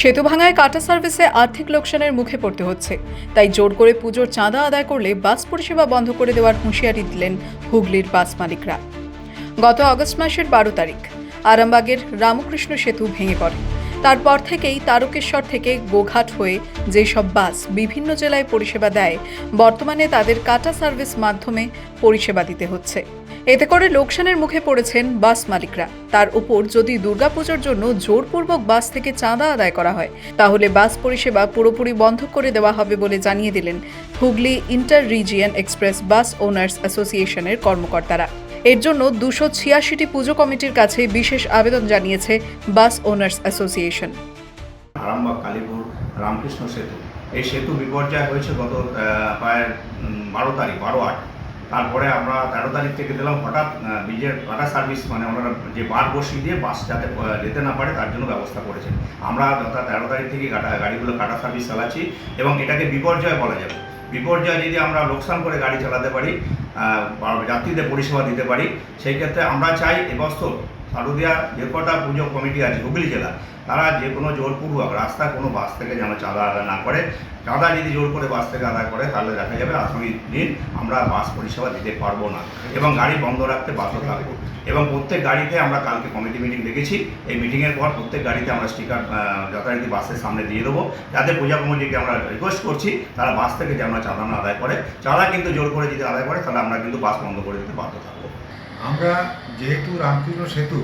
সেতু ভাঙায় কাটা সার্ভিসে আর্থিক লোকসানের মুখে পড়তে হচ্ছে। তাই জোর করে পুজোর চাঁদা আদায় করলে বাস পরিষেবা বন্ধ করে দেওয়ার হুঁশিয়ারি দিলেন হুগলির বাস মালিকরা। গত আগস্ট মাসের বারো তারিখ, আরামবাগের রামকৃষ্ণ সেতু ভেঙে পড়ে। তারপর থেকেই তারকেশ্বর থেকে গোঘাট হয়ে যেসব বাস বিভিন্ন জেলায় পরিষেবা দেয়, বর্তমানে তাদের কাটা সার্ভিস মাধ্যমে পরিষেবা দিতে হচ্ছে। এতে করে লোকসানের মুখে পড়েছেন বাস মালিকরা। তার উপর যদি দুর্গাপুজোর জন্য জোরপূর্বক বাস থেকে চাঁদা আদায় করা হয়, তাহলে বাস পরিষেবা পুরোপুরি বন্ধ করে দেওয়া হবে বলে জানিয়ে দিলেন Hooghly inter region express bus owners অ্যাসোসিয়েশনের কর্মকর্তারা। এর জন্য দুশো ছিয়াশিটি পুজো কমিটির কাছে বিশেষ আবেদন জানিয়েছে bus owners association. Arambagh, Kalipur, Ramakrishna সেতু। এই সেতু বিপর্যয় হয়েছে গত প্রায় বারো তারিখ, বারো আট। তারপরে আমরা তেরো তারিখ থেকে দিলাম, হঠাৎ নিজের কাটা সার্ভিস মানে ওনারা যে বার বসিয়ে দিয়ে বাস যাতে যেতে না পারে তার জন্য ব্যবস্থা করেছেন। আমরা যথা তেরো তারিখ থেকে কাটা গাড়িগুলো কাটা সার্ভিস চালাচ্ছি এবং এটাকে বিপর্যয় বলা যাবে। বিপর্যয় যদি আমরা লোকসান করে গাড়ি চালাতে পারি যাত্রীদের পরিষেবা দিতে পারি, সেই ক্ষেত্রে আমরা চাই এবছর শারদিয়া যে কটা পুজো কমিটি আছে, হুগলি জেলা, তারা যে কোনো জোরপূর্বক রাস্তা কোনো বাস থেকে যেন চাঁদা আদায় না করে, চাঁদা যদি জোর করে বাস থেকে আদায় করে, তাহলে দেখা যাবে আগামী দিন আমরা বাস পরিষেবা দিতে পারব না এবং গাড়ি বন্ধ রাখতে বাধ্য থাকব। এবং প্রত্যেক গাড়িতে আমরা কালকে কমিটি মিটিং দেখেছি, এই মিটিংয়ের পর প্রত্যেক গাড়িতে আমরা স্টিকার যথারীতি বাসের সামনে দিয়ে দেবো। যাতে পূজা কমিটিকে আমরা রিকোয়েস্ট করছি, তারা বাস থেকে যেন চাঁদা না আদায় করে। চাঁদা কিন্তু জোর করে যদি আদায় করে, তাহলে আমরা কিন্তু বাস বন্ধ করে দিতে বাধ্য থাকব। আমরা যেহেতু রামকৃষ্ণ সেতু,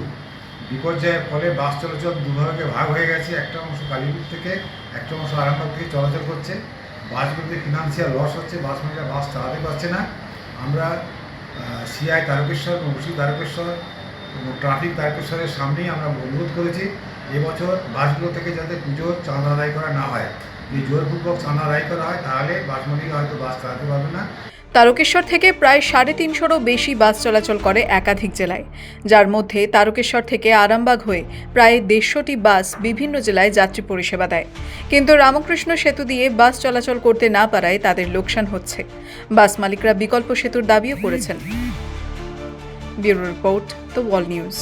বিপর্যয়ের ফলে বাস চলাচল দুভাগে ভাগ হয়ে গেছে। একটা অংশ কালীপুর থেকে, একটা অংশ আরামবাগ থেকে চলাচল করছে। বাসগুলোতে ফিনান্সিয়াল লস হচ্ছে, বাস মালিকরা বাস চালাতে পারছে না। আমরা সিআই তারকেশ্বর মুন্সি তারকেশ্বর ট্রাফিক তারকেশ্বরের সামনেই আমরা অনুরোধ করেছি, এবছর বাসগুলো থেকে যাতে পুজোর চাঁদা আদায় করা না হয়। যদি জোরপূর্বক চাঁদা আদায় করা হয়, তাহলে বাস মালিকরা হয়তো বাস চালাতে পারবে না। তারকেশ্বর থেকে প্রায় সাড়ে তিনশোরও বেশি বাস চলাচল করে একাধিক জেলায়। যার মধ্যে তারকেশ্বর থেকে আরামবাগ হয়ে প্রায় দেড়শোটি বাস বিভিন্ন জেলায় যাত্রী পরিষেবা দেয়। কিন্তু রামকৃষ্ণ সেতু দিয়ে বাস চলাচল করতে না পারায় তাদের লোকসান হচ্ছে। বাস মালিকরা বিকল্প সেতুর দাবিও করেছেন। Bureau report, the Wall News.